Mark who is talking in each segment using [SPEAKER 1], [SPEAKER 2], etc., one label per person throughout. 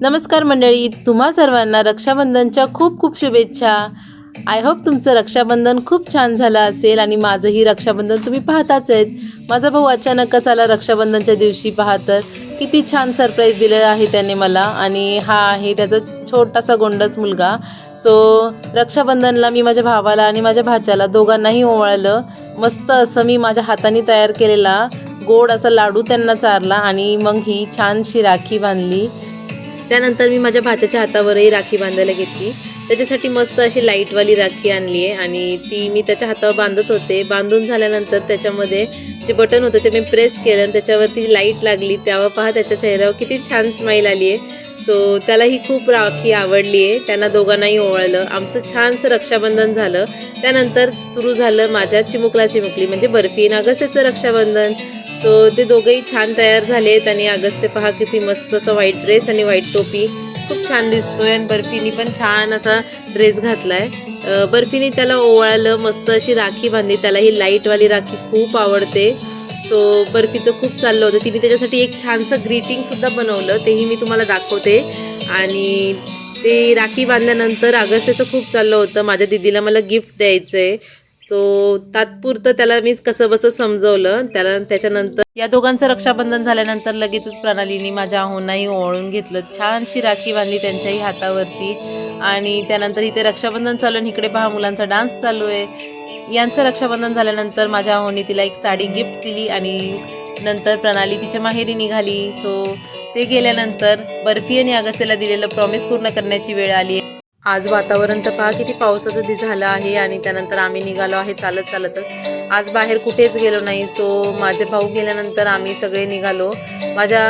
[SPEAKER 1] नमस्कार मंडळी तुम्हा सर्वांना रक्षाबंधनच्या खूप खूप शुभेच्छा. आय होप तुमचं रक्षाबंधन खूप छान झालं असेल आणि माझंही रक्षाबंधन तुम्ही पाहताच आहेत. माझा भाऊ अचानकच आला रक्षाबंधनच्या दिवशी पाहतं किती छान सरप्राईज दिलेला आहे त्याने मला आणि हा आहे त्याचा छोटासा गोंडस मुलगा. सो रक्षाबंधनला मी माझ्या भावाला आणि माझ्या भाच्याला दोघांनाही ओवाळलं. मस्त असं मी माझ्या हाताने तयार केलेला गोड असा लाडू त्यांना चारला आणि मग ही छानशी राखी बांधली. त्यानंतर मी माझ्या भाच्याच्या हातावरही राखी बांधायला घेतली. त्याच्यासाठी मस्त अशी लाईटवाली राखी आणली आहे आणि ती मी त्याच्या हातावर बांधत होते. बांधून झाल्यानंतर त्याच्यामध्ये जे बटन होतं ते मी प्रेस केलं आणि त्याच्यावरती लाइट लागली. त्यावर पहा त्याच्या चेहऱ्यावर किती छान स्माईल आली आहे. सो त्यालाही खूप राखी आवडली आहे. त्यांना दोघांनाही ओवाळलं आमचं छानसं रक्षाबंधन झालं. त्यानंतर सुरू झालं माझ्या चिमुकला चिमुकली म्हणजे बर्फी आणि अगस्त्याचं रक्षाबंधन. सो ते दोघंही छान तयार झालेत आणि अगस्त्य पहा किती मस्त असं व्हाईट ड्रेस आणि व्हाईट टोपी. खूप छान दिसतोय आणि बर्फीनी पण छान असा ड्रेस घातलाय. बर्फीनी बर्फीने त्याला ओवाळलं मस्त अशी राखी बांधली. त्याला ही लाईटवाली राखी खूप आवडते. सो बर्फीचं खूप चाललं होतं. तिने त्याच्यासाठी एक छानसं ग्रीटिंगसुद्धा बनवलं. तेही मी तुम्हाला दाखवते. आणि ते राखी बांधल्यानंतर अगस्त्याचं खूप चाललं होतं. माझ्या दिदीला मला गिफ्ट द्यायचं आहे सो तात्पुरतं त्याला मी कसं बसं समजवलं त्याला त्याच्यानंतर या दोघांचं रक्षाबंधन झाल्यानंतर लगेचच प्रणालीने माझ्या आहोंनाही ओवाळून घेतलं. छानशी राखी बांधली त्यांच्याही हातावरती. आणि त्यानंतर इथे रक्षाबंधन चालू आणि इकडे पहा मुलांचा डान्स चालू आहे. यांचं रक्षाबंधन झाल्यानंतर माझ्या आहोने तिला एक साडी गिफ्ट दिली आणि नंतर प्रणाली तिच्या माहेरी निघाली. सो ते गेल्यानंतर बर्फी आणि अगस्त्याला दिलेलं प्रॉमिस पूर्ण करण्याची वेळ आली आज वातावरण तर पहा किती पावसाचं दि झालं आहे आणि त्यानंतर आम्ही निघालो आहे चालत चालतच आज बाहेर कुठेच गेलो नाही सो माझे भाऊ गेल्यानंतर आम्ही सगळे निघालो. माझ्या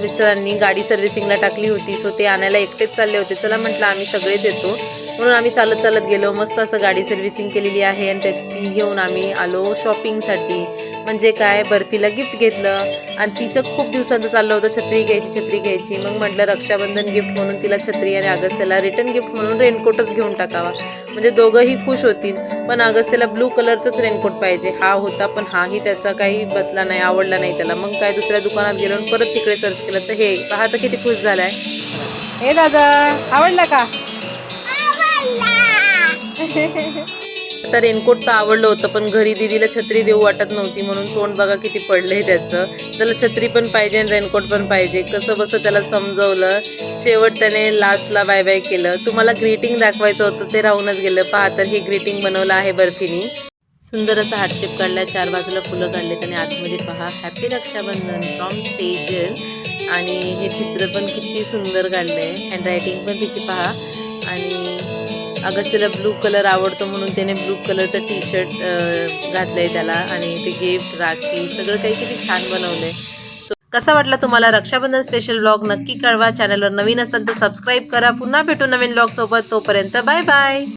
[SPEAKER 1] मिस्टरांनी गाडी सर्व्हिसिंगला टाकली होती सो ते आणायला एकटेच चालले होते. चला म्हटलं आम्ही सगळेच येतो. म्हणून आम्ही चालत चालत गेलो. मस्त असं गाडी सर्व्हिसिंग केलेली आहे आणि ती घेऊन आम्ही आलो शॉपिंगसाठी म्हणजे काय बर्फीला गिफ्ट घेतलं. आणि तिचं खूप दिवसांचं चाललं होतं छत्री घ्यायची छत्री घ्यायची. मग म्हटलं रक्षाबंधन गिफ्ट म्हणून तिला छत्री आणि अगस्त्याला रिटर्न गिफ्ट म्हणून रेनकोटच घेऊन टाकावा. म्हणजे दोघंही खुश होतील. पण अगस्त्याला ब्लू कलरचंच रेनकोट पाहिजे. हा होता पण हाही त्याचा काही बसला नाही आवडला नाही त्याला. मग काय दुसऱ्या दुकानात गेलो आणि परत तिकडे सर्च केलं. तर हे पहा तर किती खुश झालाय. हे दादा आवडला का? तर रेनकोट तर आवडलं होतं पण घरी दिदीला छत्री देऊ वाटत नव्हती म्हणून तोंड बघा किती पडलं आहे त्याचं. त्याला छत्री पण पाहिजे आणि रेनकोट पण पाहिजे. कसं बसं त्याला समजवलं. शेवट त्याने लास्टला बाय बाय केलं. तुम्हाला ग्रीटिंग दाखवायचं होतं ते राहूनच गेलं. पहा तर हे ग्रीटिंग बनवलं आहे बर्फीनी. सुंदर असा हार्टशेप काढलाय. चार बाजूला फुलं काढले आणि आतमध्ये पहा. हॅपी रक्षाबंधन फ्रॉम सेजल आणि हे चित्र पण किती सुंदर काढलं आहे हँडरायटिंग पण तिची पहा. आणि अगस्तीला ब्लू कलर आवडतो म्हणून त्याने ब्लू कलरचं टी शर्ट घातलंय त्याला आणि ते गिफ्ट राखी सगळं काही किती छान बनवलंय. सो कसा वाटला तुम्हाला रक्षाबंधन स्पेशल ब्लॉग नक्की कळवा. चॅनलवर नवीन असताना तर सबस्क्राईब करा. पुन्हा भेटू नवीन ब्लॉग सोबत. तोपर्यंत बाय बाय